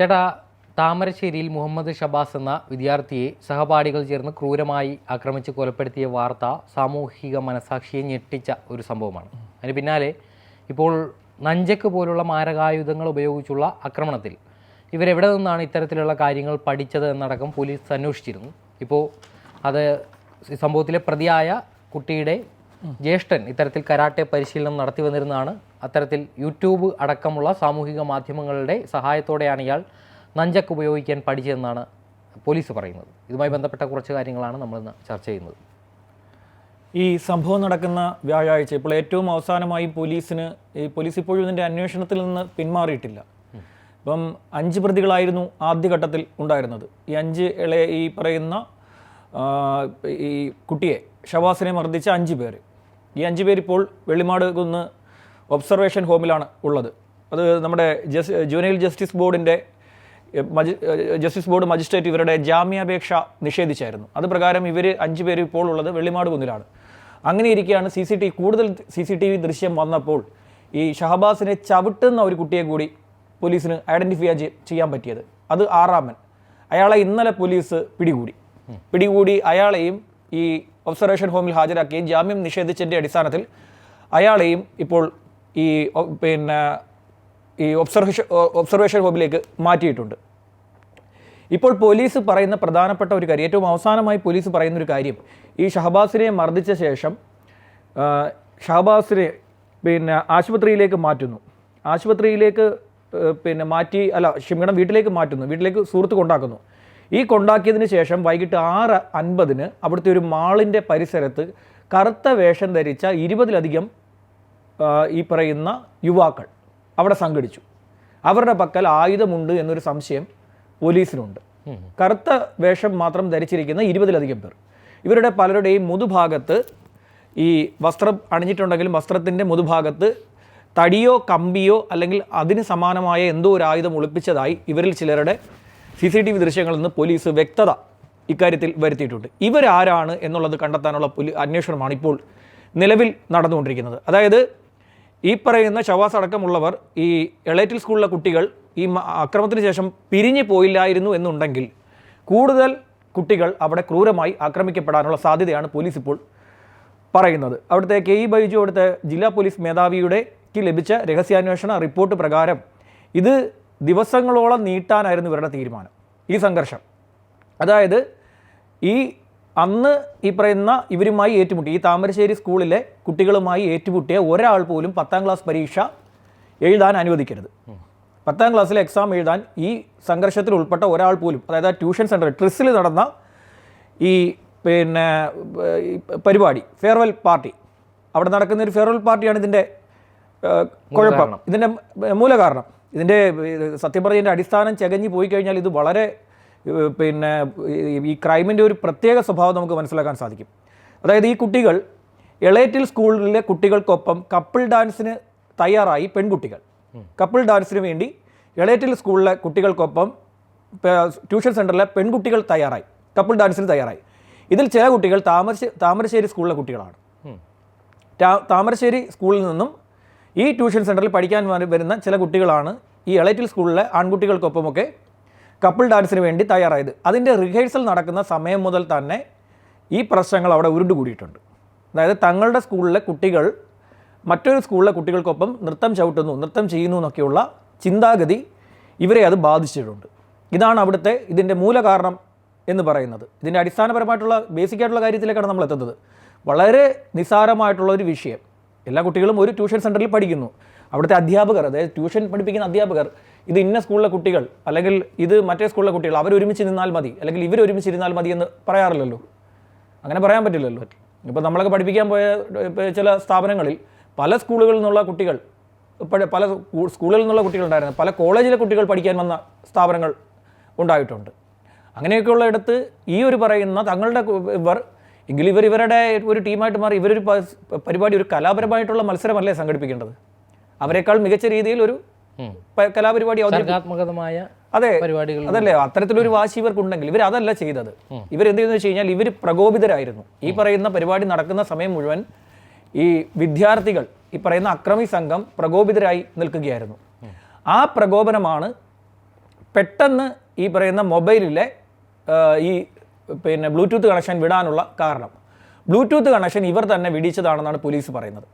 ചേട്ടാ താമരശ്ശേരിയിൽ മുഹമ്മദ് ഷബാസ് എന്ന വിദ്യാർത്ഥിയെ സഹപാഠികൾ ചേർന്ന് ക്രൂരമായി ആക്രമിച്ച് കൊലപ്പെടുത്തിയ വാർത്ത സാമൂഹിക മനസാക്ഷിയെ ഞെട്ടിച്ച ഒരു സംഭവമാണ്. അതിന് പിന്നാലെ ഇപ്പോൾ നഞ്ചക്ക് പോലുള്ള മാരകായുധങ്ങൾ ഉപയോഗിച്ചുള്ള ആക്രമണത്തിൽ ഇവരെവിടെ നിന്നാണ് ഇത്തരത്തിലുള്ള കാര്യങ്ങൾ പഠിച്ചത് എന്നടക്കം പോലീസ് അന്വേഷിച്ചിരുന്നു. ഇപ്പോൾ അത് സംഭവത്തിലെ പ്രതിയായ കുട്ടിയുടെ ജ്യേഷ്ഠൻ ഇത്തരത്തിൽ കരാട്ടെ പരിശീലനം നടത്തി വന്നിരുന്നതാണ്. അത്തരത്തിൽ യൂട്യൂബ് അടക്കമുള്ള സാമൂഹിക മാധ്യമങ്ങളുടെ സഹായത്തോടെയാണ് ഇയാൾ നഞ്ചക്ക് ഉപയോഗിക്കാൻ പഠിച്ചതെന്നാണ് പോലീസ് പറയുന്നത്. ഇതുമായി ബന്ധപ്പെട്ട കുറച്ച് കാര്യങ്ങളാണ് നമ്മൾ ഇന്ന് ചർച്ച ചെയ്യുന്നത്. ഈ സംഭവം നടക്കുന്ന വ്യാഴാഴ്ച ഇപ്പോൾ ഏറ്റവും അവസാനമായി പോലീസിന് ഈ പോലീസ് ഇപ്പോഴും ഇതിന്റെ അന്വേഷണത്തിൽ നിന്ന് പിന്മാറിയിട്ടില്ല. ഇപ്പം അഞ്ച് പ്രതികളായിരുന്നു ആദ്യഘട്ടത്തിൽ ഉണ്ടായിരുന്നത്. ഈ അഞ്ച് ഇളയ ഈ പറയുന്ന ഈ കുട്ടിയെ ഷവാസിനെ മർദ്ദിച്ച അഞ്ച് പേര്. ഈ അഞ്ച് പേരിപ്പോൾ വെള്ളിമാട് കുന്ന് ഒബ്സർവേഷൻ ഹോമിലാണ് ഉള്ളത്. അത് നമ്മുടെ ജസ് ജുവനൈൽ ജസ്റ്റിസ് ബോർഡിന്റെ ജസ്റ്റിസ് ബോർഡ് മജിസ്ട്രേറ്റ് ഇവരുടെ ജാമ്യാപേക്ഷ നിഷേധിച്ചായിരുന്നു. അത് പ്രകാരം ഇവർ അഞ്ച് പേര് ഇപ്പോൾ ഉള്ളത് വെള്ളിമാട് കുന്നിലാണ്. അങ്ങനെ ഇരിക്കുകയാണ് സി സി ടി കൂടുതൽ സി സി ടി വി ദൃശ്യം വന്നപ്പോൾ ഈ ഷഹബാസിനെ ചവിട്ടുന്ന ഒരു കുട്ടിയെ കൂടി പോലീസിന് ഐഡന്റിഫൈ ചെയ്യാൻ പറ്റിയത്. അത് ആറാമൻ. അയാളെ ഇന്നലെ പോലീസ് പിടികൂടി. പിടികൂടി അയാളെയും ഈ ഒബ്സർവേഷൻ ഹോമിൽ ഹാജരാക്കുകയും ജാമ്യം നിഷേധിച്ചതിന്റെ അടിസ്ഥാനത്തിൽ അയാളെയും ഇപ്പോൾ ഈ പിന്നെ ഈ ഒബ്സർവേഷൻ ഒബ്സർവേഷൻ ഹോമിലേക്ക് മാറ്റിയിട്ടുണ്ട്. ഇപ്പോൾ പോലീസ് പറയുന്ന പ്രധാനപ്പെട്ട ഒരു കാര്യം ഏറ്റവും അവസാനമായി പോലീസ് പറയുന്ന ഒരു കാര്യം ഈ ഷഹബാസിനെ മർദ്ദിച്ച ശേഷം ഷഹബാസിനെ പിന്നെ ആശുപത്രിയിലേക്ക് മാറ്റുന്നു. ആശുപത്രിയിലേക്ക് പിന്നെ മാറ്റി അല്ല ക്ഷമിക്കണം വീട്ടിലേക്ക് മാറ്റുന്നു. വീട്ടിലേക്ക് സുഹൃത്ത് കൊണ്ടാക്കുന്നു. ഈ കൊണ്ടാക്കിയതിന് ശേഷം വൈകിട്ട് ആറ് അൻപതിന് അവിടുത്തെ ഒരു മാളിന്റെ പരിസരത്ത് കറുത്ത വേഷം ധരിച്ച ഇരുപതിലധികം ഈ പറയുന്ന യുവാക്കൾ അവിടെ സംഘടിച്ചു. അവരുടെ പക്കൽ ആയുധമുണ്ട് എന്നൊരു സംശയം പോലീസിനുണ്ട്. കറുത്ത വേഷം മാത്രം ധരിച്ചിരിക്കുന്ന ഇരുപതിലധികം പേർ. ഇവരുടെ പലരുടെയും മുതുഭാഗത്ത് ഈ വസ്ത്രം അണിഞ്ഞിട്ടുണ്ടെങ്കിലും വസ്ത്രത്തിന്റെ മുതുഭാഗത്ത് തടിയോ കമ്പിയോ അല്ലെങ്കിൽ അതിന് സമാനമായ എന്തോ ഒരു ആയുധം ഒളിപ്പിച്ചതായി ഇവരിൽ ചിലരുടെ സി സി ടി വി ദൃശ്യങ്ങളിൽ നിന്ന് പോലീസ് വ്യക്തത ഇക്കാര്യത്തിൽ വരുത്തിയിട്ടുണ്ട്. ഇവരാരാണ് എന്നുള്ളത് കണ്ടെത്താനുള്ള അന്വേഷണമാണ് ഇപ്പോൾ നിലവിൽ നടന്നുകൊണ്ടിരിക്കുന്നത്. അതായത് ഈ പറയുന്ന ഷവാസ് അടക്കമുള്ളവർ ഈ എളേറ്റിൽ സ്കൂളിലെ കുട്ടികൾ ഈ അക്രമത്തിന് ശേഷം പിരിഞ്ഞു പോയില്ലായിരുന്നു എന്നുണ്ടെങ്കിൽ കൂടുതൽ കുട്ടികൾ അവിടെ ക്രൂരമായി ആക്രമിക്കപ്പെടാനുള്ള സാധ്യതയാണ് പോലീസ് ഇപ്പോൾ പറയുന്നത്. അവിടുത്തെ കെ ഇ ബൈജു അവിടുത്തെ ജില്ലാ പോലീസ് മേധാവിയുടെ ലഭിച്ച രഹസ്യാന്വേഷണ റിപ്പോർട്ട് പ്രകാരം ഇത് ദിവസങ്ങളോളം നീട്ടാനായിരുന്നു ഇവരുടെ തീരുമാനം ഈ സംഘർഷം. അതായത് ഈ അന്ന് ഈ പറയുന്ന ഇവരുമായി ഏറ്റുമുട്ടി ഈ താമരശ്ശേരി സ്കൂളിലെ കുട്ടികളുമായി ഏറ്റുമുട്ടിയ ഒരാൾ പോലും പത്താം ക്ലാസ് പരീക്ഷ എഴുതാൻ അനുവദിക്കരുത്. പത്താം ക്ലാസ്സിലെ എക്സാം എഴുതാൻ ഈ സംഘർഷത്തിൽ ഉൾപ്പെട്ട ഒരാൾ പോലും അതായത് ആ ട്യൂഷൻ സെന്റർ ട്രിസിൽ നടന്ന ഈ പിന്നെ പരിപാടി ഫെയർവെൽ പാർട്ടി അവിടെ നടക്കുന്ന ഒരു ഫെയർവെൽ പാർട്ടിയാണ് ഇതിന്റെ കുഴപ്പം. ഇതിന്റെ മൂല കാരണം ഇതിന്റെ സത്യം പറഞ്ഞതിന്റെ അടിസ്ഥാനം ചകഞ്ഞ് പോയി കഴിഞ്ഞാൽ ഇത് വളരെ പിന്നെ ഈ- ഈ ക്രൈമിന്റെ ഒരു പ്രത്യേക സ്വഭാവം നമുക്ക് മനസ്സിലാക്കാൻ സാധിക്കും. അതായത് ഈ കുട്ടികൾ എളേറ്റിൽ സ്കൂളിലെ കുട്ടികൾക്കൊപ്പം കപ്പിൾ ഡാൻസിന് തയ്യാറായി പെൺകുട്ടികൾ. കപ്പിൾ ഡാൻസിന് വേണ്ടി എളേറ്റിൽ സ്കൂളിലെ കുട്ടികൾക്കൊപ്പം ട്യൂഷൻ സെന്ററിലെ പെൺകുട്ടികൾ തയ്യാറായി. കപ്പിൾ ഡാൻസിന് തയ്യാറായി. ഇതിൽ ചില കുട്ടികൾ താമരശ്ശേരി താമരശ്ശേരി സ്കൂളിലെ കുട്ടികളാണ്. താമരശ്ശേരി സ്കൂളിൽ നിന്നും ഈ ട്യൂഷൻ സെന്ററിൽ പഠിക്കാൻ വരുന്ന ചില കുട്ടികളാണ് ഈ എളേറ്റിൽ സ്കൂളിലെ ആൺകുട്ടികൾക്കൊപ്പമൊക്കെ കപ്പിൾ ഡാൻസിന് വേണ്ടി തയ്യാറായത്. അതിന്റെ റിഹേഴ്സൽ നടക്കുന്ന സമയം മുതൽ തന്നെ ഈ പ്രശ്നങ്ങൾ അവിടെ ഉരുണ്ടു കൂടിയിട്ടുണ്ട് അതായത് തങ്ങളുടെ സ്കൂളിലെ കുട്ടികൾ മറ്റൊരു സ്കൂളിലെ കുട്ടികൾക്കൊപ്പം നൃത്തം ചവിട്ടുന്നു നൃത്തം ചെയ്യുന്നു എന്നൊക്കെയുള്ള ചിന്താഗതി ഇവരെ അത് ബാധിച്ചിട്ടുണ്ട്. ഇതാണ് അവിടുത്തെ ഇതിന്റെ മൂലകാരണം എന്ന് പറയുന്നത്. ഇതിന്റെ അടിസ്ഥാനപരമായിട്ടുള്ള ബേസിക് ആയിട്ടുള്ള കാര്യത്തിലേക്കാണ് നമ്മൾ എത്തുന്നത്. വളരെ നിസ്സാരമായിട്ടുള്ള ഒരു വിഷയം. എല്ലാ കുട്ടികളും ഒരു ട്യൂഷൻ സെന്ററിൽ പഠിക്കുന്നു. അവിടുത്തെ അധ്യാപകർ അതായത് ട്യൂഷൻ പഠിപ്പിക്കുന്ന അധ്യാപകർ ഇത് ഇന്ന സ്കൂളിലെ കുട്ടികൾ അല്ലെങ്കിൽ ഇത് മറ്റേ സ്കൂളിലെ കുട്ടികൾ അവരൊരുമിച്ച് നിന്നാൽ മതി അല്ലെങ്കിൽ ഇവരൊരുമിച്ച് ഇരുന്നാൽ മതി എന്ന് പറയാറില്ലല്ലോ. അങ്ങനെ പറയാൻ പറ്റില്ലല്ലോ. ഇപ്പോൾ നമ്മളൊക്കെ പഠിപ്പിക്കാൻ പോയ ചില സ്ഥാപനങ്ങളിൽ പല സ്കൂളുകളിൽ നിന്നുള്ള കുട്ടികൾ പല സ്കൂളിൽ നിന്നുള്ള കുട്ടികൾ ഉണ്ടായിരുന്നു. പല കോളേജിലെ കുട്ടികൾ പഠിക്കാൻ വന്ന സ്ഥാപനങ്ങൾ ഉണ്ടായിട്ടുണ്ട്. അങ്ങനെയൊക്കെയുള്ള ഇടത്ത് ഈ ഒരു പറയുന്ന തങ്ങളുടെ എങ്കിൽ ഇവർ ഇവരുടെ ഒരു ടീമായിട്ട് മാറി ഇവരൊരു പരിപാടി ഒരു കലാപരമായിട്ടുള്ള മത്സരമല്ലേ സംഘടിപ്പിക്കേണ്ടത്? അവരെക്കാൾ മികച്ച രീതിയിൽ ഒരു കലാപരിപാടി സർഗാത്മകമായ അതെ പരിപാടികൾ. അതല്ലേ അത്തരത്തിലൊരു വാശി ഇവർക്കുണ്ടെങ്കിൽ ഇവർ അതല്ല ചെയ്തത്. ഇവരെന്ത് ചെയ്യുന്നു വെച്ച് കഴിഞ്ഞാൽ ഇവർ പ്രകോപിതരായിരുന്നു. ഈ പറയുന്ന പരിപാടി നടക്കുന്ന സമയം മുഴുവൻ ഈ വിദ്യാർത്ഥികൾ ഈ പറയുന്ന അക്രമി സംഘം പ്രകോപിതരായി നിൽക്കുകയായിരുന്നു. ആ പ്രകോപനമാണ് പെട്ടെന്ന് ഈ പറയുന്ന മൊബൈലിലെ ഈ പിന്നെ ബ്ലൂടൂത്ത് കണക്ഷൻ വിടാനുള്ള കാരണം. ബ്ലൂടൂത്ത് കണക്ഷൻ ഇവർ തന്നെ വിടിച്ചതാണെന്നാണ് പോലീസ് പറയുന്നത്.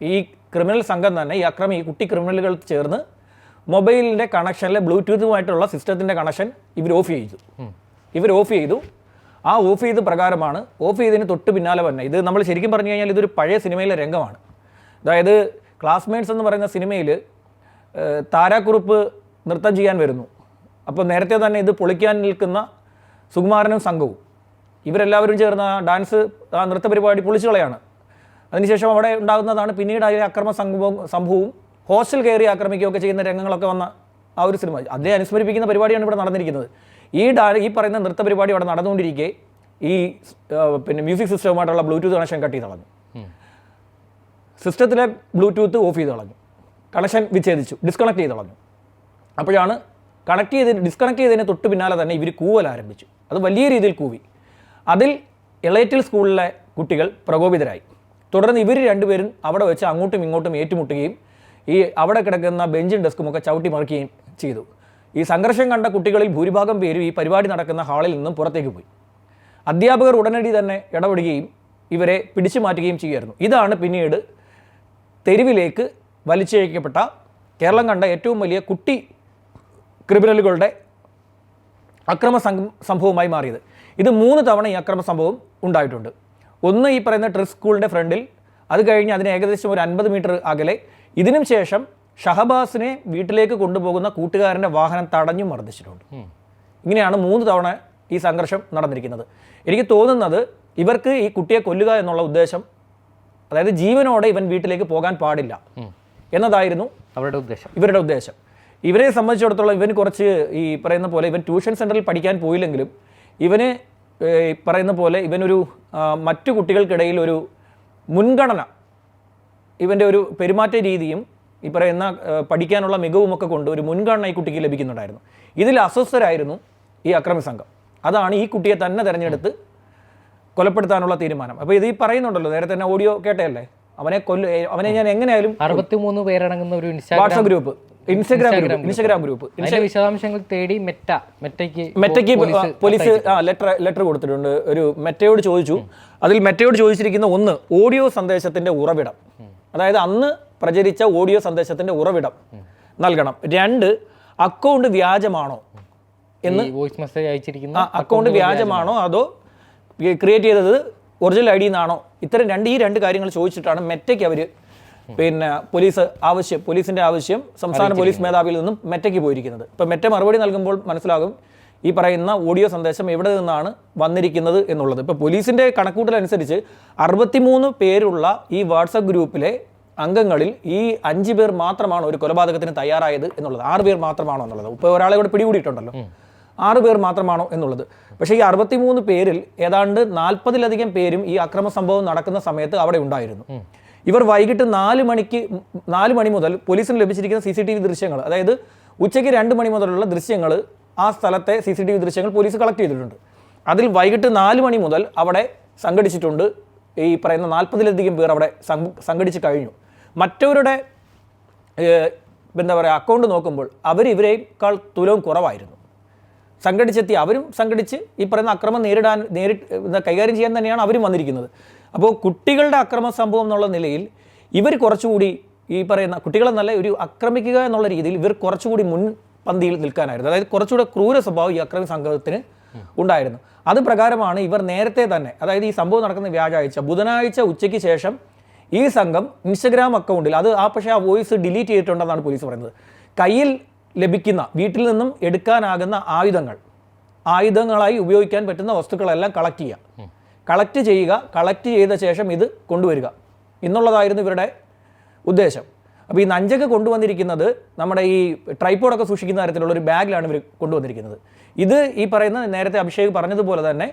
ഈ ക്രിമിനൽ സംഘം തന്നെ ഈ അക്രമി കുട്ടി ക്രിമിനലുകൾ ചേർന്ന് മൊബൈലിന്റെ കണക്ഷനിലെ ബ്ലൂടൂത്തുമായിട്ടുള്ള സിസ്റ്റത്തിന്റെ കണക്ഷൻ ഇവർ ഓഫ് ചെയ്തു. ഇവർ ഓഫ് ചെയ്തു. ആ ഓഫ് ചെയ്ത പ്രകാരമാണ് ഓഫ് ചെയ്തതിന് തൊട്ട് പിന്നാലെ തന്നെ ഇത് നമ്മൾ ശരിക്കും പറഞ്ഞു കഴിഞ്ഞാൽ ഇതൊരു പഴയ സിനിമയിലെ രംഗമാണ്. അതായത് ക്ലാസ്മേറ്റ്സ് എന്ന് പറയുന്ന സിനിമയിൽ താരാക്കുറുപ്പ് നൃത്തം ചെയ്യാൻ വരുന്നു. അപ്പോൾ നേരത്തെ തന്നെ ഇത് പൊളിക്കാൻ നിൽക്കുന്ന സുകുമാരനും സംഘവും. ഇവരെല്ലാവരും ചേർന്ന ഡാൻസ് ആ നൃത്ത പരിപാടി പൊളിച്ചുകളയാണ്. അതിനുശേഷം അവിടെ ഉണ്ടാകുന്നതാണ് പിന്നീട് അതിലെ അക്രമ സംഭവം സംഭവവും ഹോസ്റ്റൽ കയറി ആക്രമിക്കുകയൊക്കെ ചെയ്യുന്ന രംഗങ്ങളൊക്കെ വന്ന ആ ഒരു സിനിമ. അതേ അനുസ്മരിപ്പിക്കുന്ന പരിപാടിയാണ് ഇവിടെ നടന്നിരിക്കുന്നത്. ഈ ഡാ ഈ പറയുന്ന നൃത്ത പരിപാടി അവിടെ നടന്നുകൊണ്ടിരിക്കെ ഈ പിന്നെ മ്യൂസിക് സിസ്റ്റവുമായിട്ടുള്ള ബ്ലൂടൂത്ത് കണക്ഷൻ കട്ട് ചെയ്ത് കളഞ്ഞു. സിസ്റ്റത്തിലെ ബ്ലൂടൂത്ത് ഓഫ് ചെയ്ത് കളഞ്ഞു. കണക്ഷൻ വിച്ഛേദിച്ചു ഡിസ്കണക്ട് ചെയ്ത് കളഞ്ഞു. അപ്പോഴാണ് കണക്ട് ചെയ്തതിന് ഡിസ്കണക്ട് ചെയ്തതിന് തൊട്ട് പിന്നാലെ തന്നെ ഇവർ കൂവൽ ആരംഭിച്ചു. അത് വലിയ രീതിയിൽ കൂവി. അതിൽ എളേറ്റിൽ സ്കൂളിലെ കുട്ടികൾ പ്രകോപിതരായി. തുടർന്ന് ഇവർ രണ്ടുപേരും അവിടെ വെച്ച് അങ്ങോട്ടും ഇങ്ങോട്ടും ഏറ്റുമുട്ടുകയും ഈ അവിടെ കിടക്കുന്ന ബെഞ്ചും ഡെസ്കും ഒക്കെ ചവിട്ടി മറിക്കുകയും ചെയ്തു. ഈ സംഘർഷം കണ്ട കുട്ടികളിൽ ഭൂരിഭാഗം പേരും ഈ പരിപാടി നടക്കുന്ന ഹാളിൽ നിന്നും പുറത്തേക്ക് പോയി. അധ്യാപകർ ഉടനടി തന്നെ ഇടപെടുകയും ഇവരെ പിടിച്ചു മാറ്റുകയും ചെയ്യുമായിരുന്നു ഇതാണ് പിന്നീട് തെരുവിലേക്ക് വലിച്ചയക്കപ്പെട്ട കേരളം കണ്ട ഏറ്റവും വലിയ കുട്ടി ക്രിമിനലുകളുടെ അക്രമ സംഭവമായി മാറിയത്. ഇത് മൂന്ന് തവണ ഈ അക്രമ സംഭവം ഉണ്ടായിട്ടുണ്ട്. ഒന്ന് ഈ പറയുന്ന ട്രിസ് സ്കൂളിന്റെ ഫ്രണ്ടിൽ അത് കഴിഞ്ഞ് അതിന് ഏകദേശം ഒരു അൻപത് മീറ്റർ അകലെ. ഇതിനും ശേഷം ഷഹബാസിനെ വീട്ടിലേക്ക് കൊണ്ടുപോകുന്ന കൂട്ടുകാരന്റെ വാഹനം തടഞ്ഞു മർദ്ദിച്ചിട്ടുണ്ട്. ഇങ്ങനെയാണ് മൂന്ന് തവണ ഈ സംഘർഷം നടന്നിരിക്കുന്നത്. എനിക്ക് തോന്നുന്നത് ഇവർക്ക് ഈ കുട്ടിയെ കൊല്ലുക എന്നുള്ള ഉദ്ദേശം അതായത് ജീവനോടെ ഇവൻ വീട്ടിലേക്ക് പോകാൻ പാടില്ല. എന്നതായിരുന്നു അവരുടെ ഉദ്ദേശം. ഇവരുടെ ഉദ്ദേശം. ഇവരെ സംബന്ധിച്ചിടത്തോളം ഇവൻ കുറച്ച് ഈ പറയുന്ന പോലെ ഇവൻ ട്യൂഷൻ സെന്ററിൽ പഠിക്കാൻ പോയില്ലെങ്കിലും ഇവന് ഈ പറയുന്ന പോലെ ഇവനൊരു മറ്റു കുട്ടികൾക്കിടയിൽ ഒരു മുൻഗണന ഇവന്റെ ഒരു പെരുമാറ്റ രീതിയും ഈ പറയുന്ന പഠിക്കാനുള്ള മികവുമൊക്കെ കൊണ്ട് ഒരു മുൻഗണന ഈ കുട്ടിക്ക് ലഭിക്കുന്നുണ്ടായിരുന്നു. ഇതിൽ അസ്വസ്ഥരായിരുന്നു ഈ അക്രമി സംഘം. അതാണ് ഈ കുട്ടിയെ തന്നെ തിരഞ്ഞെടുത്ത് കൊലപ്പെടുത്താനുള്ള തീരുമാനം. അപ്പോൾ ഇത് ഈ പറയുന്നുണ്ടല്ലോ നേരത്തെ തന്നെ ഓഡിയോ കേട്ടതല്ലേ അവനെ കൊല്ലു അവനെ ഞാൻ എങ്ങനെയായാലും അറുപത്തിമൂന്ന് പേരടങ്ങുന്ന ഒരു WhatsApp group. Instagram group Instagram group വിശദാംശങ്ങൾ തേടി മെറ്റ മെറ്റയ്ക്ക് മെറ്റയ്ക്ക് പോലീസ് ആ ലെറ്റർ ലെറ്റർ കൊടുത്തിട്ടുണ്ട്. ഒരു മെറ്റയോട് ചോദിച്ചു. അതിൽ മെറ്റയോട് ചോദിച്ചിരിക്കുന്ന ഒന്ന് ഓഡിയോ സന്ദേശത്തിന്റെ ഉറവിടം. അതായത് അന്ന് പ്രചരിച്ച ഓഡിയോ സന്ദേശത്തിന്റെ ഉറവിടം നൽകണം. രണ്ട് അക്കൗണ്ട് വ്യാജമാണോ എന്ന് വോയിസ് മെസ്സേജ് അയച്ചിരിക്കുന്ന അക്കൗണ്ട് വ്യാജമാണോ അതോ ക്രിയേറ്റ് ചെയ്തത് ഒറിജിനൽ ഐ ഡി എന്നാണോ ഇത്തരം രണ്ട് ഈ രണ്ട് കാര്യങ്ങൾ ചോദിച്ചിട്ടാണ് മെറ്റയ്ക്ക് അവർ പിന്നെ പോലീസ് ആവശ്യം പോലീസിന്റെ ആവശ്യം സംസ്ഥാന പോലീസ് മേധാവിയിൽ നിന്നും മെറ്റയ്ക്ക് പോയിരിക്കുന്നത്. ഇപ്പം മെറ്റ മറുപടി നൽകുമ്പോൾ മനസ്സിലാകും ഈ പറയുന്ന ഓഡിയോ സന്ദേശം എവിടെ നിന്നാണ് വന്നിരിക്കുന്നത് എന്നുള്ളത്. ഇപ്പോൾ പോലീസിന്റെ കണക്കൂട്ടൽ അനുസരിച്ച് അറുപത്തിമൂന്ന് പേരുള്ള ഈ വാട്സപ്പ് ഗ്രൂപ്പിലെ അംഗങ്ങളിൽ ഈ അഞ്ച് പേർ മാത്രമാണ് ഒരു കൊലപാതകത്തിന് തയ്യാറായത് എന്നുള്ളത്. ആറ് പേർ മാത്രമാണോ എന്നുള്ളത്. ഇപ്പോൾ ഒരാളെ കൂടെ പിടികൂടിയിട്ടുണ്ടല്ലോ. ആറ് പേർ മാത്രമാണോ എന്നുള്ളത്. പക്ഷേ ഈ അറുപത്തിമൂന്ന് പേരിൽ ഏതാണ്ട് നാൽപ്പതിലധികം പേരും ഈ അക്രമ സംഭവം നടക്കുന്ന സമയത്ത് അവിടെ ഉണ്ടായിരുന്നു. ഇവർ വൈകിട്ട് നാല് മണിക്ക് നാല് മണി മുതൽ പോലീസിന് ലഭിച്ചിരിക്കുന്ന സി സി ടി വി ദൃശ്യങ്ങൾ അതായത് ഉച്ചയ്ക്ക് രണ്ട് മണി മുതലുള്ള ദൃശ്യങ്ങൾ ആ സ്ഥലത്തെ സി സി ടി വി ദൃശ്യങ്ങൾ പോലീസ് കളക്ട് ചെയ്തിട്ടുണ്ട്. അതിൽ വൈകിട്ട് നാല് മണി മുതൽ അവിടെ സംഘടിച്ചിട്ടുണ്ട് ഈ പറയുന്ന നാൽപ്പതിലധികം പേർ അവിടെ സംഘ- സംഘടിച്ച് കഴിഞ്ഞു. മറ്റവരുടെ എന്താ പറയുക അക്കൗണ്ട് നോക്കുമ്പോൾ അവർ ഇവരെക്കാൾ തുലവും കുറവായിരുന്നു. സംഘടിച്ചെത്തി അവരും സംഘടിച്ച് ഈ പറയുന്ന അക്രമം നേരിടാൻ നേരിട്ട് കൈകാര്യം ചെയ്യാൻ തന്നെയാണ് അവരും വന്നിരിക്കുന്നത്. അപ്പോൾ കുട്ടികളുടെ അക്രമ സംഭവം എന്നുള്ള നിലയിൽ ഇവർ കുറച്ചുകൂടി ഈ പറയുന്ന കുട്ടികളെന്നല്ല ഒരു ആക്രമിക്കുക എന്നുള്ള രീതിയിൽ ഇവർ കുറച്ചുകൂടി മുൻപന്തിയിൽ നിൽക്കാനായിരുന്നു. അതായത് കുറച്ചുകൂടെ ക്രൂര സ്വഭാവം ഈ അക്രമി സംഘത്തിന് ഉണ്ടായിരുന്നു. അത് പ്രകാരമാണ് ഇവർ നേരത്തെ തന്നെ അതായത് ഈ സംഭവം നടക്കുന്ന വ്യാഴാഴ്ച ബുധനാഴ്ച ഉച്ചയ്ക്ക് ശേഷം ഈ സംഘം ഇൻസ്റ്റഗ്രാം അക്കൗണ്ടിൽ അത് ആ പക്ഷേ ആ വോയിസ് ഡിലീറ്റ് ചെയ്തിട്ടുണ്ടെന്നാണ് പോലീസ് പറയുന്നത്. കയ്യിൽ ലഭിക്കുന്ന വീട്ടിൽ നിന്നും എടുക്കാനാകുന്ന ആയുധങ്ങൾ ആയുധങ്ങളായി ഉപയോഗിക്കാൻ പറ്റുന്ന വസ്തുക്കളെല്ലാം കളക്ട് ചെയ്യുക. കളക്ട് ചെയ്യുക കളക്ട് ചെയ്ത ശേഷം ഇത് കൊണ്ടുവരിക. എന്നുള്ളതായിരുന്നു ഇവരുടെ ഉദ്ദേശം. അപ്പോൾ ഈ നഞ്ചക്ക് കൊണ്ടുവന്നിരിക്കുന്നത് നമ്മുടെ ഈ ട്രൈപ്പോഡൊക്കെ സൂക്ഷിക്കുന്ന തരത്തിലുള്ള ഒരു ബാഗിലാണ് ഇവർ കൊണ്ടുവന്നിരിക്കുന്നത്. ഇത് ഈ പറയുന്ന നേരത്തെ അഭിഷേക് പറഞ്ഞതുപോലെ തന്നെ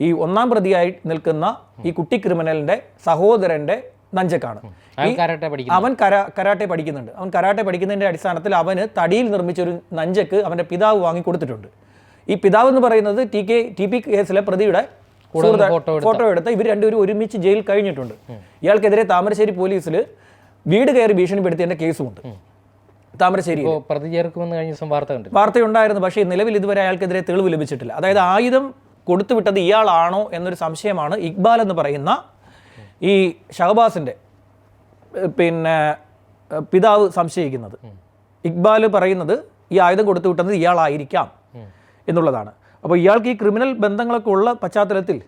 ഈ ഒന്നാം പ്രതിയായി നിൽക്കുന്ന ഈ കുട്ടി ക്രിമിനലിന്റെ സഹോദരന്റെ നഞ്ചക്കാണ്. അവൻ കരാ കരാട്ടെ പഠിക്കുന്നുണ്ട്. അവൻ കരാട്ടെ പഠിക്കുന്നതിന്റെ അടിസ്ഥാനത്തിൽ അവന് തടിയിൽ നിർമ്മിച്ച ഒരു നഞ്ചക്ക് അവന്റെ പിതാവ് വാങ്ങി കൊടുത്തിട്ടുണ്ട് ഈ പിതാവ് എന്ന് പറയുന്നത് ടി കെ ടി പി കേസിലെ പ്രതിയുടെ ഫോട്ടോ എടുത്ത? ഇവർ രണ്ടുപേരും ഒരുമിച്ച് ജയിൽ കഴിഞ്ഞിട്ടുണ്ട്. ഇയാൾക്കെതിരെ താമരശ്ശേരി പോലീസിൽ വീട് കയറി ഭീഷണിപ്പെടുത്തിയതിന്റെ കേസുമുണ്ട്. താമരശ്ശേരി പ്രതി ചേർക്കുമെന്ന് കഴിഞ്ഞ ദിവസം വാർത്ത കണ്ടു വാർത്തയുണ്ടായിരുന്നു പക്ഷേ നിലവിൽ ഇതുവരെ അയാൾക്കെതിരെ തെളിവ് ലഭിച്ചിട്ടില്ല. അതായത് ആയുധം കൊടുത്തുവിട്ടത് ഇയാളാണോ എന്നൊരു സംശയമാണ് ഇക്ബാൽ എന്ന് പറയുന്ന ഈ ഷഹബാസിന്റെ പിന്നെ പിതാവ് സംശയിക്കുന്നത്. ഇക്ബാൽ പറയുന്നത് ഈ ആയുധം കൊടുത്തു വിട്ടത് ഇയാളായിരിക്കാം എന്നുള്ളതാണ്. അപ്പോൾ ഇയാൾക്ക് ഈ ക്രിമിനൽ ബന്ധങ്ങളൊക്കെ ഉള്ള പശ്ചാത്തലത്തിൽ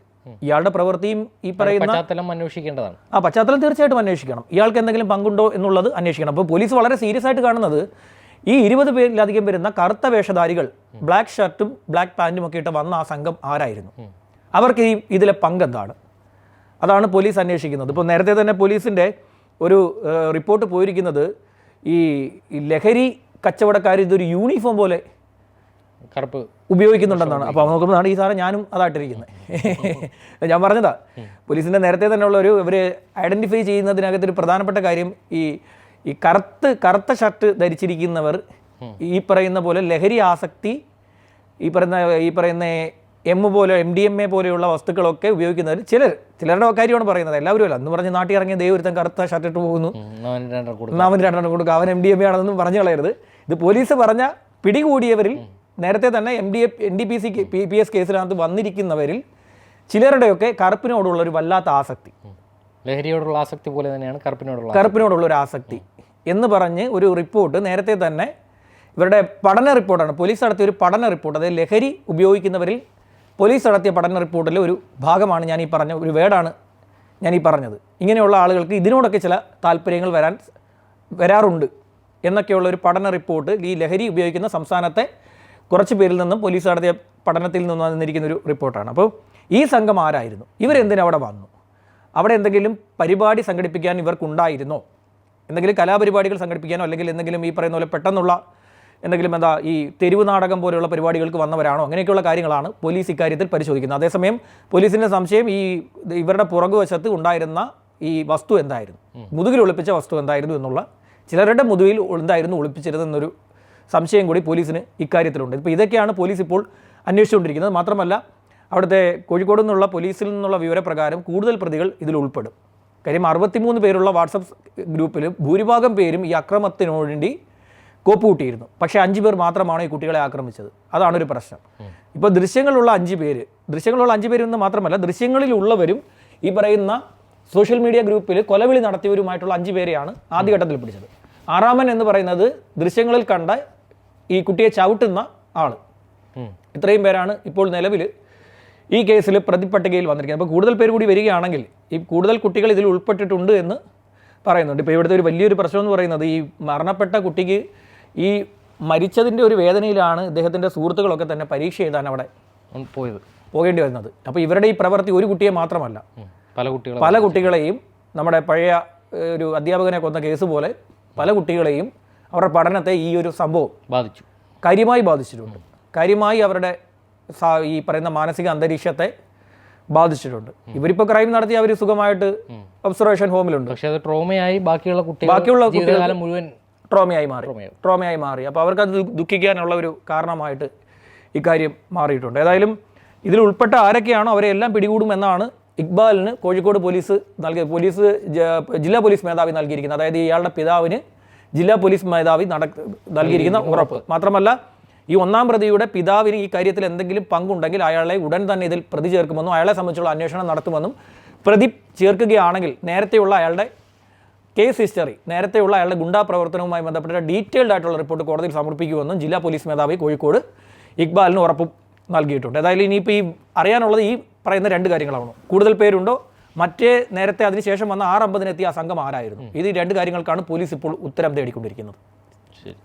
ഇയാളുടെ പ്രവൃത്തിയും ഈ പറയുന്ന പശ്ചാത്തലം അന്വേഷിക്കേണ്ടതാണ്. ആ പശ്ചാത്തലം തീർച്ചയായിട്ടും അന്വേഷിക്കണം. ഇയാൾക്ക് എന്തെങ്കിലും പങ്കുണ്ടോ എന്നുള്ളത് അന്വേഷിക്കണം. അപ്പോൾ പോലീസ് വളരെ സീരിയസ് ആയിട്ട് കാണുന്നത് ഈ ഇരുപത് പേരിലധികം വരുന്ന കറുത്ത വേഷധാരികൾ ബ്ലാക്ക് ഷർട്ടും ബ്ലാക്ക് പാന്റും ഒക്കെ ഇട്ട് വന്ന ആ സംഘം ആരായിരുന്നു? അവർക്ക് ഈ ഇതിലെ പങ്കെന്താണ്? അതാണ് പോലീസ് അന്വേഷിക്കുന്നത്. ഇപ്പോൾ നേരത്തെ തന്നെ പോലീസിന്റെ ഒരു റിപ്പോർട്ട് പോയിരിക്കുന്നത് ഈ ഈ ലഹരി കച്ചവടക്കാർ ഇതൊരു യൂണിഫോം പോലെ കറുപ്പ് ഉപയോഗിക്കുന്നുണ്ടെന്നാണ്. അപ്പോൾ നോക്കുമ്പോഴാണ് ഈ സാറേ ഞാനും അതായിട്ടിരിക്കുന്നത് ഞാൻ പറഞ്ഞതാ പോലീസിന്റെ നേരത്തെ തന്നെ ഉള്ള ഒരു ഇവർ ഐഡന്റിഫൈ ചെയ്യുന്നതിനകത്ത് ഒരു പ്രധാനപ്പെട്ട കാര്യം ഈ ഈ കറുത്ത് കറുത്ത ഷർട്ട് ധരിച്ചിരിക്കുന്നവർ ഈ പറയുന്ന പോലെ ലഹരി ആസക്തി ഈ പറയുന്ന ഈ പറയുന്ന എം പോലെ എം ഡി എം എ പോലെയുള്ള വസ്തുക്കളൊക്കെ ഉപയോഗിക്കുന്നവർ ചിലർ ചിലരുടെ കാര്യമാണ് പറയുന്നത്. എല്ലാവരും അല്ല. എന്ന് പറഞ്ഞ് നാട്ടിൽ ഇറങ്ങിയ ദൈവരുത്തൻ കറുത്ത ഷർട്ട് ഇട്ട് പോകുന്നു. അവന് രണ്ടെണ്ണം കൊടുക്കും. ഒന്നാമൻ രണ്ടെണ്ണം കൊടുക്കുക അവൻ എം ഡി എം എ ആണെന്നും പറഞ്ഞു കളയരുത്. ഇത് പോലീസ് പറഞ്ഞ പിടികൂടിയവരിൽ നേരത്തെ തന്നെ M D A N D P C P P S കേസിനകത്ത് വന്നിരിക്കുന്നവരിൽ ചിലരുടെയൊക്കെ കറുപ്പിനോടുള്ള ഒരു വല്ലാത്ത ആസക്തി. ലഹരിയോടുള്ള ആസക്തി പോലെ തന്നെയാണ് കറുപ്പിനോടുള്ള കറുപ്പിനോടുള്ള ഒരു ആസക്തി. എന്ന് പറഞ്ഞ് ഒരു റിപ്പോർട്ട് നേരത്തെ തന്നെ ഇവരുടെ പഠന റിപ്പോർട്ടാണ്. പോലീസ് നടത്തിയ ഒരു പഠന റിപ്പോർട്ട് അതായത് ലഹരി ഉപയോഗിക്കുന്നവരിൽ പോലീസ് നടത്തിയ പഠന റിപ്പോർട്ടിലെ ഒരു ഭാഗമാണ് ഞാൻ ഈ പറഞ്ഞ ഒരു വേർഡാണ് ഞാൻ ഈ പറഞ്ഞത്. ഇങ്ങനെയുള്ള ആളുകൾക്ക് ഇതിനോടൊക്കെ ചില താല്പര്യങ്ങൾ വരാൻ വരാറുണ്ട്. എന്നൊക്കെയുള്ള ഒരു പഠന റിപ്പോർട്ട് ഈ ലഹരി ഉപയോഗിക്കുന്ന സംസ്ഥാനത്തെ കുറച്ച് പേരിൽ നിന്നും പോലീസ് നടത്തിയ പഠനത്തിൽ നിന്നും വന്നിരിക്കുന്ന ഒരു റിപ്പോർട്ടാണ്. അപ്പോൾ ഈ സംഘം ആരായിരുന്നു? ഇവരെന്തിനു അവിടെ വന്നു? അവിടെ എന്തെങ്കിലും പരിപാടി സംഘടിപ്പിക്കാൻ ഇവർക്കുണ്ടായിരുന്നോ? എന്തെങ്കിലും കലാപരിപാടികൾ സംഘടിപ്പിക്കാനോ അല്ലെങ്കിൽ എന്തെങ്കിലും ഈ പറയുന്ന പോലെ പെട്ടെന്നുള്ള എന്തെങ്കിലും എന്താ ഈ തെരുവ് നാടകം പോലെയുള്ള പരിപാടികൾക്ക് വന്നവരാണോ? അങ്ങനെയൊക്കെയുള്ള കാര്യങ്ങളാണ് പോലീസ് ഇക്കാര്യത്തിൽ പരിശോധിക്കുന്നത്. അതേസമയം പോലീസിന്റെ സംശയം ഈ ഇവരുടെ പുറകുവശത്ത് ഉണ്ടായിരുന്ന ഈ വസ്തു എന്തായിരുന്നു? മുതുകിൽ ഒളിപ്പിച്ച വസ്തു എന്തായിരുന്നു എന്നുള്ള ചിലരുടെ മുതുകിൽ എന്തായിരുന്നു ഒളിപ്പിച്ചിരുന്നൊരു സംശയം കൂടി പോലീസിന് ഇക്കാര്യത്തിലുണ്ട്. ഇപ്പോൾ ഇതൊക്കെയാണ് പോലീസ് ഇപ്പോൾ അന്വേഷിച്ചുകൊണ്ടിരിക്കുന്നത്. മാത്രമല്ല അവിടുത്തെ കോഴിക്കോട് നിന്നുള്ള പോലീസിൽ നിന്നുള്ള വിവരപ്രകാരം കൂടുതൽ പ്രതികൾ ഇതിൽ ഉൾപ്പെടും. കാര്യം അറുപത്തിമൂന്ന് പേരുള്ള വാട്സപ്പ് ഗ്രൂപ്പിൽ ഭൂരിഭാഗം പേരും ഈ അക്രമത്തിനു വേണ്ടി കോപ്പ് കൂട്ടിയിരുന്നു പക്ഷേ അഞ്ച് പേർ മാത്രമാണ് ഈ കുട്ടികളെ ആക്രമിച്ചത്. അതാണ് ഒരു പ്രശ്നം. ഇപ്പോൾ ദൃശ്യങ്ങളുള്ള അഞ്ച് പേര് ദൃശ്യങ്ങളുള്ള അഞ്ച് പേര് എന്ന് മാത്രമല്ല ദൃശ്യങ്ങളിലുള്ളവരും ഈ പറയുന്ന സോഷ്യൽ മീഡിയ ഗ്രൂപ്പിൽ കൊലവിളി നടത്തിയവരുമായിട്ടുള്ള അഞ്ച് പേരെയാണ് ആദ്യഘട്ടത്തിൽ പിടിച്ചത്. ആറാമൻ എന്ന് പറയുന്നത് ദൃശ്യങ്ങളിൽ കണ്ട ഈ കുട്ടിയെ ചവിട്ടുന്ന ആൾ. ഇത്രയും പേരാണ് ഇപ്പോൾ നിലവിൽ ഈ കേസിൽ പ്രതിപട്ടികയിൽ വന്നിരിക്കുന്നത്. അപ്പോൾ കൂടുതൽ പേര് കൂടി വരികയാണെങ്കിൽ ഈ കൂടുതൽ കുട്ടികൾ ഇതിൽ ഉൾപ്പെട്ടിട്ടുണ്ട് എന്ന് പറയുന്നുണ്ട്. ഇപ്പോൾ ഇവിടുത്തെ ഒരു വലിയൊരു പ്രശ്നം എന്ന് പറയുന്നത് ഈ മരണപ്പെട്ട കുട്ടിക്ക് ഈ മരിച്ചതിന്റെ ഒരു വേദനയിലാണ് ഇദ്ദേഹത്തിന്റെ സുഹൃത്തുക്കളൊക്കെ തന്നെ പരീക്ഷ എഴുതാൻ അവിടെ പോയത്. പോകേണ്ടി വരുന്നത്. അപ്പോൾ ഇവരുടെ ഈ പ്രവൃത്തി ഒരു കുട്ടിയെ മാത്രമല്ല. പല കുട്ടികളും പല കുട്ടികളെയും നമ്മുടെ പഴയ ഒരു അധ്യാപകനെ കൊന്ന കേസ് പോലെ പല കുട്ടികളെയും അവരുടെ പഠനത്തെ ഈ ഒരു സംഭവം ബാധിച്ചു. കാര്യമായി ബാധിച്ചിട്ടുണ്ട്. കാര്യമായി അവരുടെ ഈ പറയുന്ന മാനസിക അന്തരീക്ഷത്തെ ബാധിച്ചിട്ടുണ്ട്. ഇവരിപ്പോ ക്രൈം നടത്തി അവർ സുഖമായിട്ട് ഒബ്സർവേഷൻ ഹോമിലുണ്ട് പക്ഷേ അത് ട്രോമയായി ബാക്കിയുള്ള കുട്ടികൾ ബാക്കിയുള്ള കുട്ടികളെ മുഴുവൻ ട്രോമയായി മാറി. ട്രോമയായി മാറി. അപ്പോൾ അവർക്ക് അത് ദുഃഖിക്കാനുള്ള ഒരു കാരണമായിട്ട് ഇക്കാര്യം മാറിയിട്ടുണ്ട്. ഏതായാലും ഇതിൽ ഉൾപ്പെട്ട ആരൊക്കെയാണോ അവരെല്ലാം പിടികൂടുമെന്നാണ് ഇക്ബാലിന് കോഴിക്കോട് പോലീസ് നൽകിയ പോലീസ് ജില്ലാ പോലീസ് മേധാവി നൽകിയിരിക്കുന്നത് അതായത് ഇയാളുടെ പിതാവിന് ജില്ലാ പോലീസ് മേധാവി നട- നൽകിയിരിക്കുന്ന ഉറപ്പ്. മാത്രമല്ല ഈ ഒന്നാം പ്രതിയുടെ പിതാവിന് ഈ കാര്യത്തിൽ എന്തെങ്കിലും പങ്കുണ്ടെങ്കിൽ അയാളെ ഉടൻ തന്നെ ഇതിൽ പ്രതി ചേർക്കുമെന്നും അയാളെ സംബന്ധിച്ചുള്ള അന്വേഷണം നടത്തുമെന്നും പ്രതി ചേർക്കുകയാണെങ്കിൽ നേരത്തെയുള്ള അയാളുടെ കേസ് ഹിസ്റ്ററി നേരത്തെയുള്ള അയാളുടെ ഗുണ്ടാ പ്രവർത്തനവുമായി ബന്ധപ്പെട്ട ഡീറ്റെയിൽഡ് ആയിട്ടുള്ള റിപ്പോർട്ട് കോടതിയിൽ സമർപ്പിക്കുമെന്നും ജില്ലാ പോലീസ് മേധാവി കോഴിക്കോട് ഇക്ബാലിന് ഉറപ്പും നൽകിയിട്ടുണ്ട്. ഏതായാലും ഇനിയിപ്പോൾ ഈ അറിയാനുള്ളത് ഈ പറയുന്ന രണ്ട് കാര്യങ്ങളാണ് കൂടുതൽ പേരുണ്ടോ? മറ്റേ നേരത്തെ അതിനുശേഷം വന്ന ആറ് അമ്പതിനെത്തിയ ആ സംഘം ആരായിരുന്നു? ഇത് ഈ രണ്ട് കാര്യങ്ങൾക്കാണ് പോലീസ് ഇപ്പോൾ ഉത്തരം തേടിക്കൊണ്ടിരിക്കുന്നത്. ശരി.